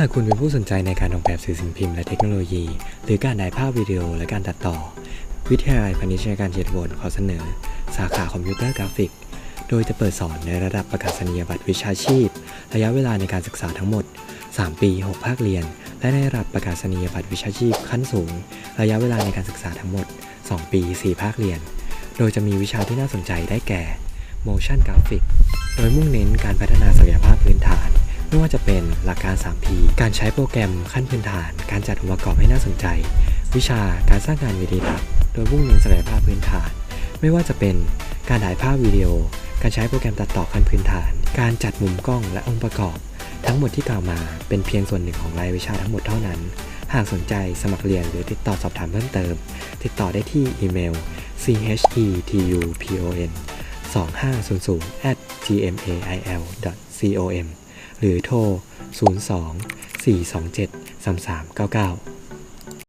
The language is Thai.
หากคุณเป็นผู้สนใจในการออกแบบสื่อสิ่งพิมพ์และเทคโนโลยี หรือการถ่ายภาพวิดีโอและการตัดต่อ วิทยาลัยพาณิชยการเชียรบนขอเสนอ สาขาคอมพิวเตอร์กราฟิก โดยจะเปิดสอนในระดับประกาศนียบัตรวิชาชีพ ระยะเวลาในการศึกษาทั้งหมด 3 ปี 6 ภาคเรียน และในระดับประกาศนียบัตรวิชาชีพขั้นสูง ระยะเวลาในการศึกษาทั้งหมด 2 ปี 4 ภาคเรียน โดยจะมีวิชาที่น่าสนใจได้แก่ motion graphic โดยมุ่งเน้นการพัฒนาศักยภาพพื้นฐาน ไม่ว่าจะเป็นหลักการ 3P การใช้โปรแกรมขั้นพื้นฐาน การจัดองค์ประกอบให้น่าสนใจ วิชาการสร้างงานวิดีทัศน์โดยมุ่งเน้นศักยภาพพื้นฐาน ไม่ว่าจะเป็นการถ่ายภาพวิดีโอ การใช้โปรแกรมตัดต่อขั้นพื้นฐาน การจัดมุมกล้องและองค์ประกอบ ทั้งหมดที่กล่าวมาเป็นเพียงส่วนหนึ่งของรายวิชาทั้งหมดเท่านั้น หากสนใจสมัครเรียนหรือติดต่อสอบถามเพิ่มเติม ติดต่อได้ที่อีเมล chetupon 2500 at gmail.com หรือโทร 02 427 3399